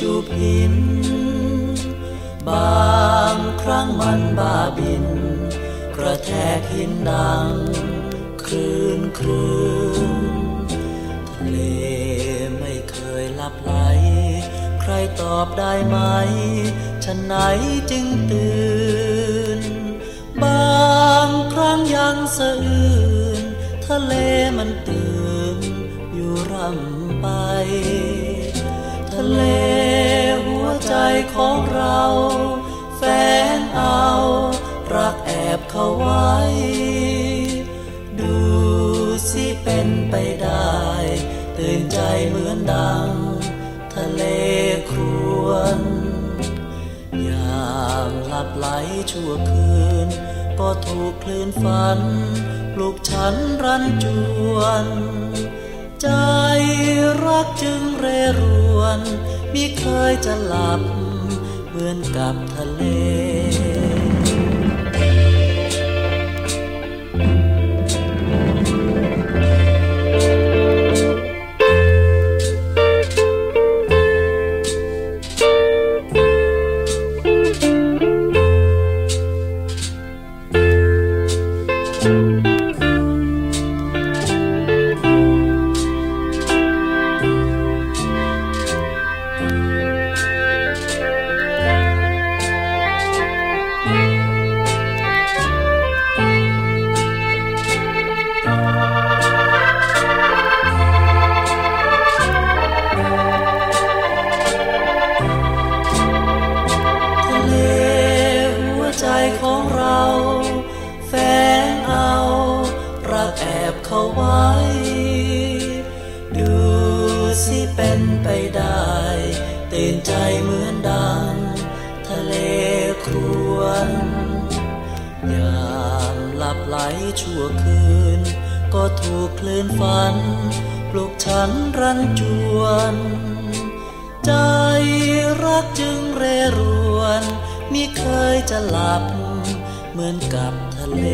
จูบหิน บางครั้งมันบ้าบิน ระแทกหินดังคลื่นคลื่นทะเลไม่เคยหลับไหล ใครตอบได้ไหม ฉันไหนจึงตื่น บางครั้งยังสะอื้นทะเลมันตื่นอยู่ร่ำไป ทะเลหัวใจของเรา บเขาไว้ ดูสิเป็นไปได้ ตื่นใจเหมือนดัง ทะเลครวนยามหลับไหลชั่วคืน ก็ถูกคลื่นฝันปลุกฉันรันจวน ใจรักจึงเรรวนมิเคยจะหลับ เหมือนกับทะเล ท ไปได้ ตื่นใจเหมือนดังทะเลครวนยามหลับไหลชั่วคืน ก็ถูกคลื่นฝัน ปลุกฉันรันจวน ใจรักจึงเรรวนมิเคยจะหลับ เหมือนกับทะเล